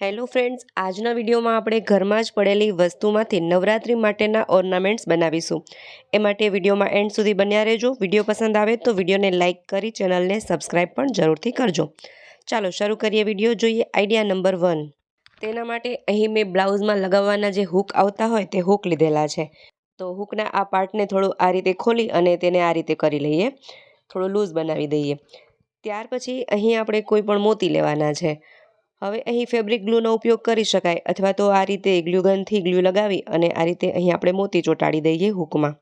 Hello friends આજના વિડીયોમાં આપણે ઘરમાં જ પડેલી વસ્તુમાંથી નવરાત્રિ માટેના ઓર્નામેન્ટ્સ બનાવીશું. એ માટે વિડીયોમાં એન્ડ સુધી બન્યા રહેજો. વીડિયો પસંદ આવે તો વિડીયોને લાઇક કરી ચેનલને સબસ્ક્રાઈબ પણ જરૂરથી કરજો. ચાલો શરૂ કરીએ વીડિયો, જોઈએ આઈડિયા નંબર વન તેના માટે અહીં મેં બ્લાઉઝમાં લગાવવાના જે હૂક આવતા હોય તે હૂક લીધેલા છે. તો હૂકના આ પાર્ટને થોડું આ રીતે ખોલી અને તેને આ રીતે કરી લઈએ. થોડું લૂઝ બનાવી દઈએ. ત્યાર પછી અહીં આપણે કોઈ પણ મોતી લેવાના છે. હવે અહીં ફેબ્રિક ગ્લુનો ઉપયોગ કરી શકાય અથવા તો આ રીતે ગ્લુગનથી ગ્લુ લગાવી અને આ રીતે અહીં આપણે મોતી ચોંટાડી દઈએ હૂકમાં.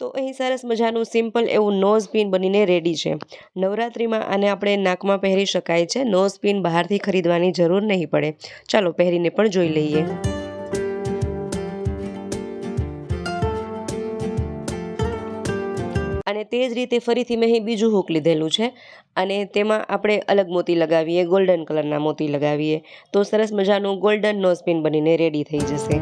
તો અહીં સરસ મજાનું સિમ્પલ એવું નોઝ પિન બનીને રેડી છે. નવરાત્રિમાં આને આપણે નાકમાં પહેરી શકાય છે. નોઝ પિન બહારથી ખરીદવાની જરૂર નહીં પડે. ચાલો પહેરીને પણ જોઈ લઈએ. અને તે જ રીતે ફરીથી મેં બીજું હૂક લીધેલું છે. અને તેમાં આપણે અલગ મોતી લગાવીએ ગોલ્ડન કલરના મોતી લગાવીએ. તો સરસ મજાનું ગોલ્ડન નોઝપિન બનીને રેડી થઈ જશે.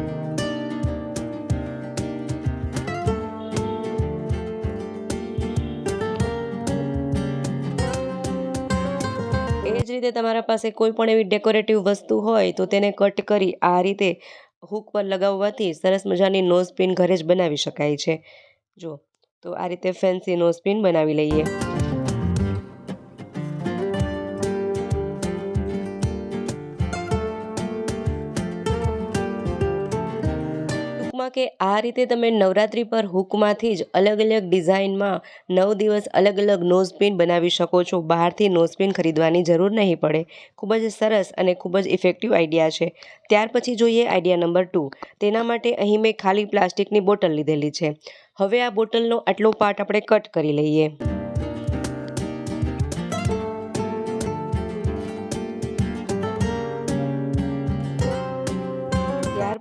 એ જ રીતે તમારા પાસે કોઈ પણ એવી ડેકોરેટિવ વસ્તુ હોય તો તેને કટ કરી આ રીતે હૂક પર લગાવવાથી સરસ મજાની નોઝ પિન ઘરે જ બનાવી શકાય છે. જો તો આ રીતે ફેન્સીનો સ્પિન બનાવી લઈએ. કે આ રીતે તમે નવરાત્રિ પર હૂકમાંથી જ અલગ અલગ ડિઝાઇનમાં નવ દિવસ અલગ અલગ નોઝપિન બનાવી શકો છો. બહારથી નોઝ પિન ખરીદવાની જરૂર નહીં પડે. ખૂબ જ સરસ અને ખૂબ જ ઇફેક્ટિવ આઈડિયા છે. ત્યાર પછી જોઈએ આઈડિયા નંબર ટુ તેના માટે અહીં મેં ખાલી પ્લાસ્ટિકની બોટલ લીધેલી છે. હવે આ બોટલનો આટલો પાર્ટ આપણે કટ કરી લઈએ.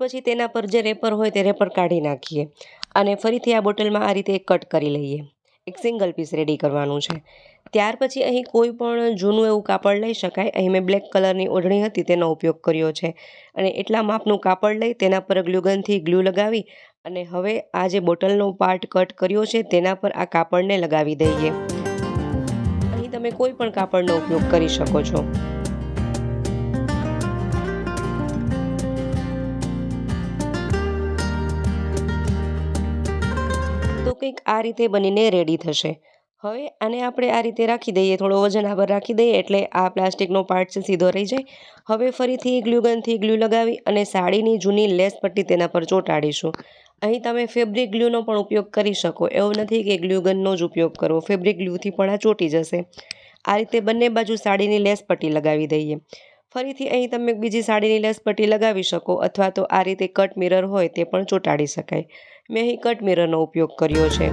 પછી તેના પર જે રેપર હોય તે રેપર કાઢી નાખીએ અને ફરીથી આ બોટલમાં આ રીતે કટ કરી લઈએ. એક સિંગલ પીસ રેડી કરવાનું છે. ત્યાર પછી અહીં કોઈ પણ જૂનું એવું કાપડ લઈ શકાય. અહીં મેં બ્લેક કલરની ઓઢણી હતી તેનો ઉપયોગ કર્યો છે. અને એટલા માપનું કાપડ લઈ તેના પર ગ્લુગનથી ગ્લુ લગાવી અને હવે આ જે બોટલનો પાર્ટ કટ કર્યો છે તેના પર આ કાપડને લગાવી દઈએ. અહીં તમે કોઈ પણ કાપડનો ઉપયોગ કરી શકો છો. કંઈક આ રીતે બનીને રેડી થશે. હવે આને આપણે આ રીતે રાખી દઈએ, થોડો વજન આબર રાખી દઈએ એટલે આ પ્લાસ્ટિકનો પાર્ટ છે, સીધો રહી જાય. હવે ફરીથી ગ્લુગનથી ગ્લુ લગાવી અને સાડીની જૂની લેસ પટ્ટી તેના પર ચોંટાડીશું. અહીં તમે ફેબ્રિક ગ્લુનો પણ ઉપયોગ કરી શકો. એવું નથી કે ગ્લુગનનો જ ઉપયોગ કરવો. ફેબ્રિક ગ્લુથી પણ આ ચોંટી જશે. આ રીતે બંને બાજુ સાડીની લેસ પટ્ટી લગાવી દઈએ. ફરીથી અહીં તમે બીજી સાડીની લેસ પટ્ટી લગાવી શકો અથવા તો આ રીતે કટ મિરર હોય તે પણ ચોંટાડી શકાય. મેં અહીં કટ મિરરનો ઉપયોગ કર્યો છે.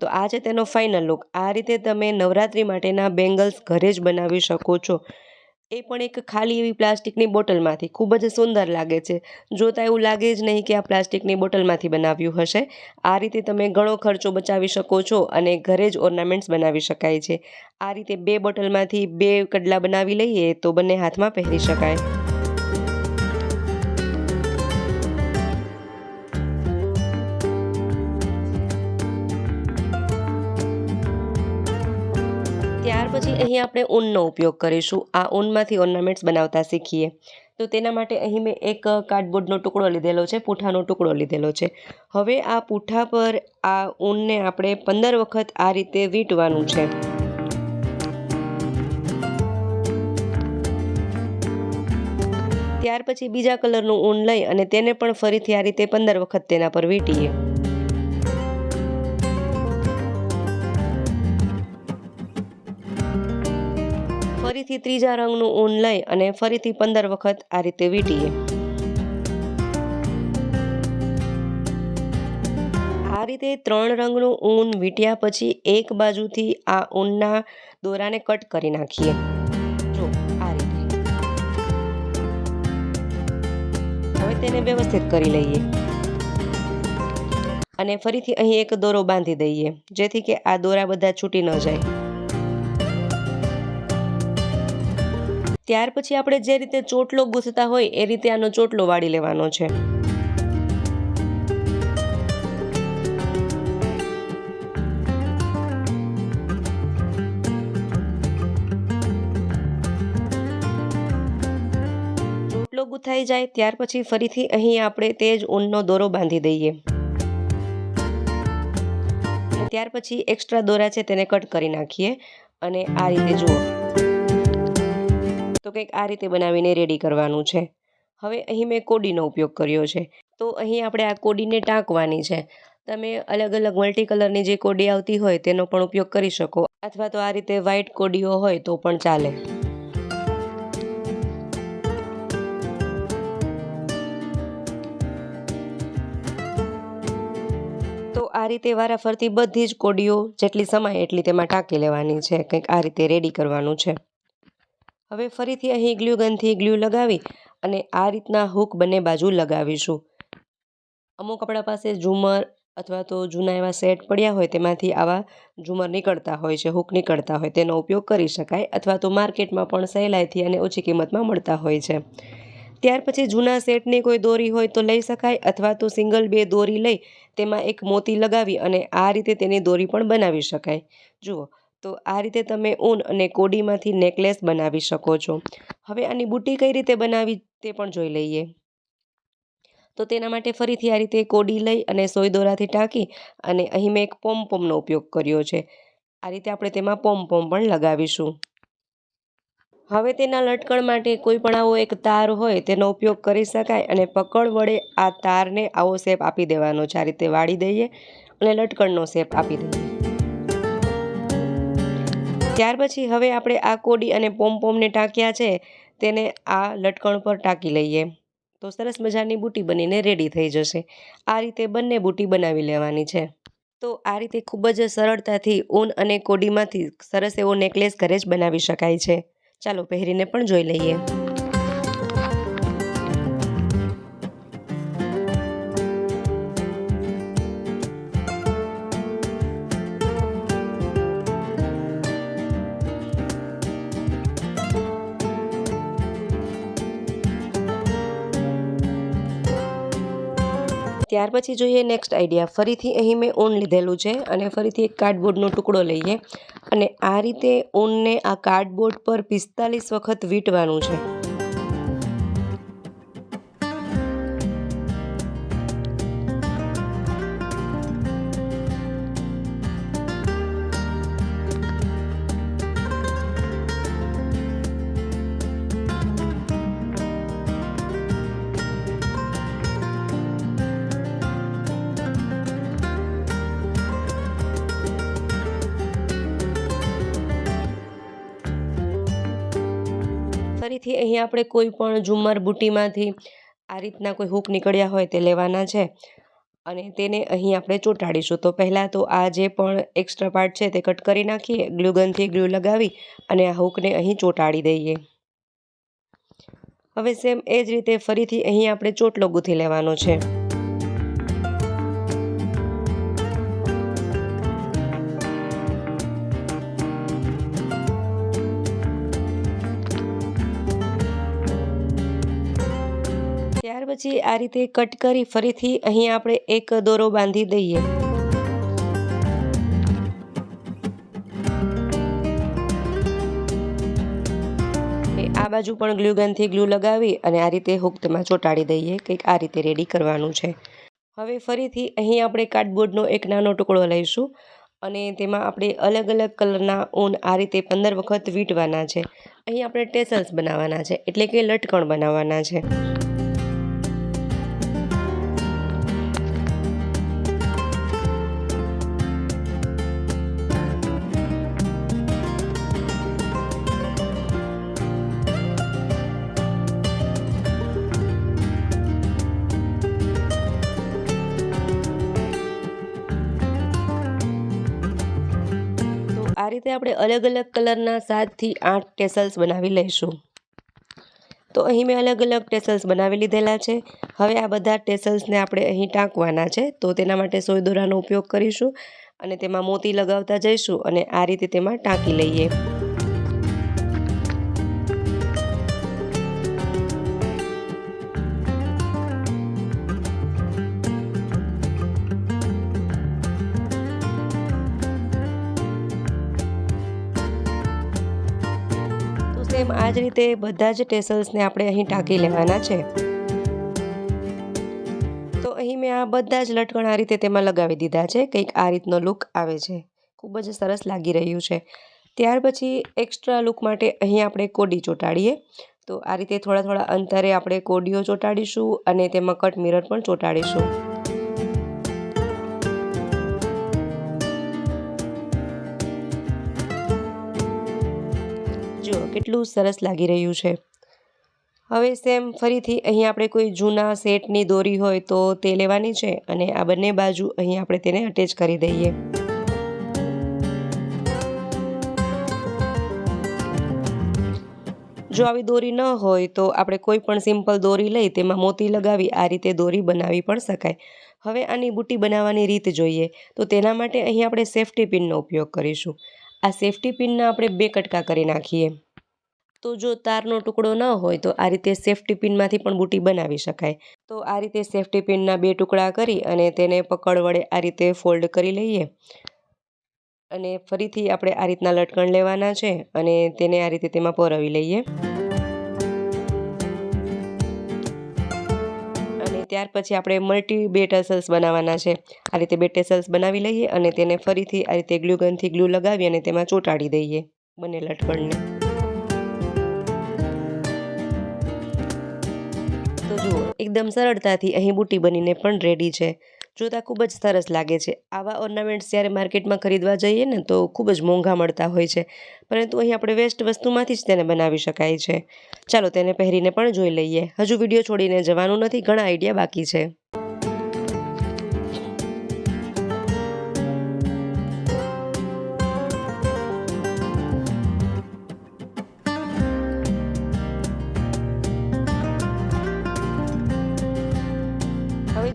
તો આ છે તેનો ફાઇનલ લુક આ રીતે તમે નવરાત્રિ માટેના બેંગલ્સ ઘરે જ બનાવી શકો છો. એ પણ એક ખાલી એવી પ્લાસ્ટિકની બોટલમાંથી. ખૂબ જ સુંદર લાગે છે. જોતાં એવું લાગે જ નહીં કે આ પ્લાસ્ટિકની બોટલમાંથી બનાવ્યું હશે. આ રીતે તમે ઘણો ખર્ચો બચાવી શકો છો અને ઘરે જ ઓર્નામેન્ટ્સ બનાવી શકાય છે. આ રીતે બે બોટલમાંથી બે કડલા બનાવી લઈએ તો બંને હાથમાં પહેરી શકાય. અહીં આપણે ઊનનો ઉપયોગ કરીશું. આ ઊનમાંથી ઓર્નામેન્ટ્સ બનાવતા શીખીએ. તો તેના માટે અહીં મેં એક કાર્ડબોર્ડનો ટુકડો લીધેલો છે, પૂઠાનો ટુકડો લીધેલો છે. હવે આ પૂઠા પર આ ઊનને આપણે પંદર વખત આ રીતે વીંટવાનું છે. ત્યાર પછી બીજા કલરનું ઊન લઈ અને તેને પણ ફરીથી આ રીતે પંદર વખત તેના પર વીંટીએ. ફરીથી ત્રીજા રંગનું ઊન લઈ અને ફરીથી પંદર વખત આ રીતે વીંટીએ. આ રીતે ત્રણ રંગનું ઊન વીંટ્યા પછી એક બાજુથી આ ઊનના દોરાને કટ કરી નાખીએ. જો, આ રીતે. હવે તેને વ્યવસ્થિત કરી લઈએ. અને ફરીથી અહીં એક દોરો બાંધી દઈએ, જેથી કે આ દોરા બધા છૂટી ન જાય. ત્યાર પછી આપણે જે રીતે ચોટલો ગૂંથતા હોય એ રીતે આનો ચોટલો વાળી લેવાનો છે. ચોટલો ગૂંથાઈ જાય ત્યાર પછી ફરીથી અહીં આપણે તે જ ઊનનો દોરો બાંધી દઈએ. ત્યાર પછી એક્સ્ટ્રા દોરા છે તેને કટ કરી નાખીએ. અને આ રીતે જુઓ. તો કંઈક આ રીતે બનાવીને રેડી કરવાનું છે. હવે અહીં મેં કોડીનો ઉપયોગ કર્યો છે. તો અહીં આપણે આ કોડીને ટાંકવાની છે. તમે અલગ અલગ મલ્ટી કલરની જે કોડી આવતી હોય તેનો પણ ઉપયોગ કરી શકો. અથવા તો આ રીતે વ્હાઇટ કોડીઓ હોય તો પણ ચાલે. તો આ રીતે વારાફરતી બધી જ કોડીઓ જેટલી સમાય એટલી તેમાં ટાંકી લેવાની છે. કંઈક આ રીતે રેડી કરવાનું છે. હવે ફરીથી અહીં ગ્લુ ગનથી ગ્લુ લગાવી અને આ રીતના હૂક બંને બાજુ લગાવીશું. અમુક આપણા પાસે ઝુમર અથવા તો જૂના એવા સેટ પડ્યા હોય તેમાંથી આવા ઝુમર નીકળતા હોય છે, હૂક નીકળતા હોય, તેનો ઉપયોગ કરી શકાય અથવા તો માર્કેટમાં પણ સહેલાઈથી અને ઓછી કિંમતમાં મળતા હોય છે. ત્યાર પછી જૂના સેટની કોઈ દોરી હોય તો લઈ શકાય અથવા તો સિંગલ બે દોરી લઈ તેમાં એક મોતી લગાવી અને આ રીતે તેની દોરી પણ બનાવી શકાય. જુઓ તો આ રીતે તમે ઊન અને કોડીમાંથી નેકલેસ બનાવી શકો છો. હવે આની બુટ્ટી કઈ રીતે બનાવી તે પણ જોઈ લઈએ. તો તેના માટે ફરીથી આ રીતે કોડી લઈ અને સોય દોરાથી ટાંકી અને અહીં મેં એક પોમ પોમનો ઉપયોગ કર્યો છે. આ રીતે આપણે તેમાં પોમ પોમ પણ લગાવીશું. હવે તેના લટકણ માટે કોઈ પણ આવો એક તાર હોય તેનો ઉપયોગ કરી શકાય અને પકડ વડે આ તારને આવો શેપ આપી દેવાનો છે. આ રીતે વાળી દઈએ અને લટકણનો શેપ આપી દઈએ. ત્યાર પછી હવે આપણે આ કોડી અને પોમપોમને ટાંક્યા છે, તેને આ લટકણ પર ટાંકી લઈએ. તો સરસ મજાની બુટી બનીને રેડી થઈ જશે. આ રીતે બંને બુટી બનાવી લેવાની છે. તો આ રીતે ખૂબ જ સરળતાથી ઊન અને કોડીમાંથી સરસ એવો નેકલેસ ઘરે જ બનાવી શકાય છે. ચાલો પહેરીને પણ જોઈ લઈએ. ત્યાર પછી જોઈએ નેક્સ્ટ આઈડિયા ફરીથી અહીં મેં ઊન લીધેલું છે અને ફરીથી એક કાર્ડબોર્ડનો ટુકડો લઈએ. અને આ રીતે ઊનને આ કાર્ડબોર્ડ પર પિસ્તાલીસ વખત વીંટવાનું છે. ફરીથી અહીં આપણે કોઈ પણ ઝુમર બુટીમાંથી આ રીતના કોઈ હૂક નીકળ્યા હોય તે લેવાના છે. અને તેને અહીં આપણે ચોંટાડીશું. તો પહેલાં તો આ જે પણ એક્સ્ટ્રા પાર્ટ છે તે કટ કરી નાખીએ ગ્લુગનથી ગ્લુ લગાવી અને આ હૂકને અહીં ચોંટાડી દઈએ. હવે સેમ એ જ રીતે ફરીથી અહીં આપણે ચોટલો ગૂંથી લેવાનો છે. પછી આ રીતે કટ કરી ફરીથી અહીં આપણે એક દોરો બાંધી દઈએ. આ બાજુ પણ ગ્લુગનથી ગ્લુ લગાવી અને આ રીતે હુક તેમાં ચોંટાડી દઈએ કંઈક આ રીતે રેડી કરવાનું છે. હવે ફરીથી અહીં આપણે કાર્ડબોર્ડનો એક નાનો ટુકડો લઈશું અને તેમાં આપણે અલગ અલગ કલરના ઊન આ રીતે પંદર વખત વીંટવાના છે. અહીં આપણે ટેસલ્સ બનાવવાના છે એટલે કે લટકણ બનાવવાના છે. રીતે આપણે અલગ અલગ કલરના સાતથી આઠ ટેસલ્સ બનાવી લઈશું. તો અહીં મેં અલગ અલગ ટેસલ્સ બનાવી લીધેલા છે. હવે આ બધા ટેસલ્સને આપણે અહીં ટાંકવાના છે. તો તેના માટે સોય દોરાનો ઉપયોગ કરીશું અને તેમાં મોતી લગાવતા જઈશું અને આ રીતે તેમાં ટાંકી લઈએ. રીતે બધા જ ટેસલ્સને આપણે અહીં ટાંકી લેવાના છે. તો અહીં મેં આ બધા જ લટકણ આ રીતે તેમાં લગાવી દીધા છે. કંઈક આ રીતનો લુક આવે છે. ખૂબ જ સરસ લાગી રહ્યું છે. ત્યાર પછી એક્સ્ટ્રા લુક માટે અહીં આપણે કોડી ચોંટાડીએ. તો આ રીતે થોડા થોડા અંતરે આપણે કોડીઓ ચોંટાડીશું અને તેમાં કટ મિરર પણ ચોંટાડીશું. કેટલું સરસ લાગી રહ્યું છે. હવે સેમ ફરીથી અહીં આપણે કોઈ જૂના સેટની દોરી હોય તો તે લેવાની છે અને આ બંને બાજુ અહીં આપણે તેને અટેચ કરી દઈએ. જો આવી દોરી ન હોય તો આપણે કોઈ પણ સિમ્પલ દોરી લઈ તેમાં મોતી લગાવી આ રીતે દોરી બનાવી પણ શકાય. હવે આની બુટી બનાવવાની રીત જોઈએ તો તેના માટે અહીં આપણે સેફ્ટી પિનનો ઉપયોગ કરીશું. આ સેફ્ટી પિનના આપણે બે કટકા કરી નાખીએ. તો જો તારનો ટુકડો ન હોય તો આ રીતે સેફ્ટી પિનમાંથી પણ બુટી બનાવી શકાય. તો આ રીતે સેફ્ટી પિનના બે ટુકડા કરી અને તેને પકડ વડે આ રીતે ફોલ્ડ કરી લઈએ. અને ફરીથી આપણે આ રીતના લટકણ લેવાના છે અને તેને આ રીતે તેમાં પરોવી લઈએ. અને ત્યાર પછી આપણે મલ્ટી બે ટેસલ્સ બનાવવાના છે. આ રીતે બે ટેસલ્સ બનાવી લઈએ અને તેને ફરીથી આ રીતે ગ્લુગનથી ગ્લુ લગાવી અને તેમાં ચોંટાડી દઈએ. બંને લટકણને. તો જુઓ, એકદમ સરળતાથી અહીં બુટી બનીને પણ રેડી છે. જોતાં ખૂબ જ સરસ લાગે છે. આવા ઓર્નામેન્ટ્સ જ્યારે માર્કેટમાં ખરીદવા જઈએ ને તો ખૂબ જ મોંઘા મળતા હોય છે. પરંતુ અહીં આપણે વેસ્ટ વસ્તુમાંથી જ તેને બનાવી શકાય છે. ચાલો તેને પહેરીને પણ જોઈ લઈએ. હજુ વીડિયો છોડીને જવાનું નથી, ઘણા આઈડિયા બાકી છે.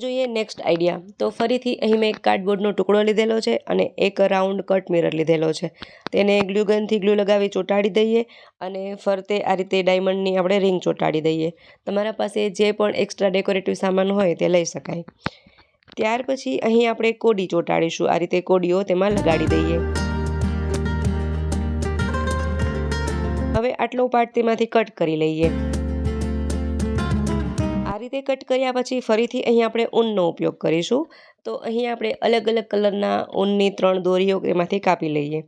જોઈએ નેક્સ્ટ આઈડિયા તો ફરીથી અહીં મેં એક કાર્ડબોર્ડનો ટુકડો લીધેલો છે અને એક રાઉન્ડ કટ મિરર લીધેલો છે. તેને ગ્લુગનથી ગ્લુ લગાવી ચોંટાડી દઈએ અને ફરતે આ રીતે ડાયમંડની આપણે રિંગ ચોંટાડી દઈએ. તમારા પાસે જે પણ એક્સ્ટ્રા ડેકોરેટિવ સામાન હોય તે લઈ શકાય. ત્યાર પછી અહીં આપણે કોડી ચોંટાડીશું. આ રીતે કોડીઓ તેમાં લગાડી દઈએ. હવે આટલો પાર્ટ તેમાંથી કટ કરી લઈએ. રીતે કટ કર્યા પછી ફરીથી અહીં આપણે ઊનનો ઉપયોગ કરીશું. તો અહીં આપણે અલગ અલગ કલરના ઊનની ત્રણ દોરીઓ એમાંથી કાપી લઈએ.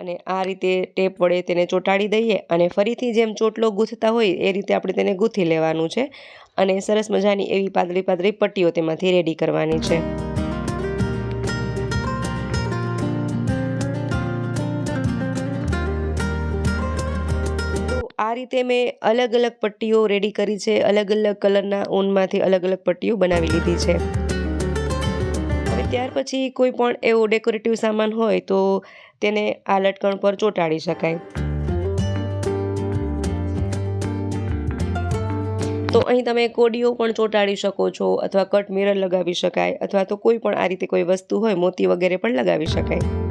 અને આ રીતે ટેપ વડે તેને ચોંટાડી દઈએ અને ફરીથી જેમ ચોટલો ગૂંથતા હોય એ રીતે આપણે તેને ગૂંથી લેવાનું છે. અને સરસ મજાની એવી પાતળી પાતળી પટ્ટીઓ તેમાંથી રેડી કરવાની છે. આ રીતે મેં અલગ અલગ પટ્ટીઓ રેડી કરી છે. અલગ અલગ કલરના ઊનમાંથી અલગ અલગ પટ્ટીઓ બનાવી લીધી છે. હવે ત્યાર પછી કોઈ પણ એવો ડેકોરેટિવ સામાન હોય તો તેને આ લટકણ પર ચોંટાડી શકાય. તો અહીં તમે કોડીઓ પણ ચોંટાડી શકો છો અથવા કટ મિરર લગાવી શકાય અથવા તો કોઈ પણ આ રીતે કોઈ વસ્તુ હોય મોતી વગેરે પણ લગાવી શકાય.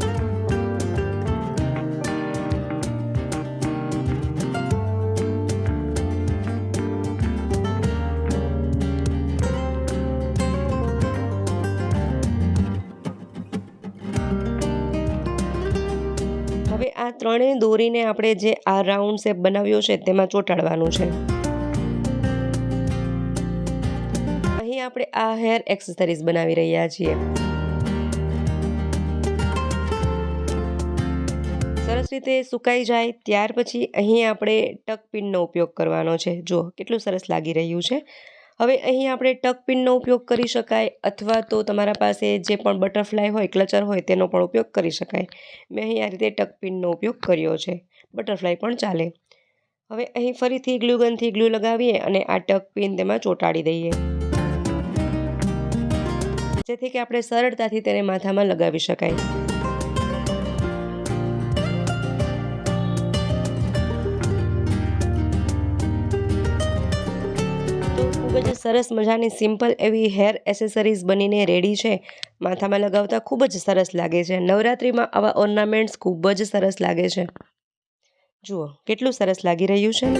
આ દોરીને આપણે જે આ રાઉન્ડ શેપ બનાવ્યો છે તેમાં ચોંટાડવાનું છે. અહીં આપણે આ હેર એક્સેસરીઝ બનાવી રહ્યા છીએ. સરસ રીતે સુકાઈ જાય ત્યાર પછી અહીં આપણે ટક પિનનો ઉપયોગ કરવાનો છે. જો કેટલું સરસ લાગી રહ્યું છે. હવે અહીં આપણે ટક પિનનો ઉપયોગ કરી શકાય અથવા તો તમારા પાસે જે પણ બટરફ્લાય હોય, ક્લચર હોય તેનો પણ ઉપયોગ કરી શકાય. મેં અહીં આ રીતે ટક પિનનો ઉપયોગ કર્યો છે. બટરફ્લાય પણ ચાલે. હવે અહીં ફરીથી ગ્લુગનથી ગ્લુ લગાવીએ અને આ ટક પિન તેમાં ચોંટાડી દઈએ. જેથી કે આપણે સરળતાથી તેને માથામાં લગાવી શકાય. સરસ મજાની સિમ્પલ એવી હેર એસેસરીઝ બનીને રેડી છે. માથામાં લગાવતા ખૂબ જ સરસ લાગે છે. નવરાત્રિમાં આવા ઓર્નામેન્ટ્સ ખૂબ જ સરસ લાગે છે. જુઓ, કેટલું સરસ લાગી રહ્યું છે. ને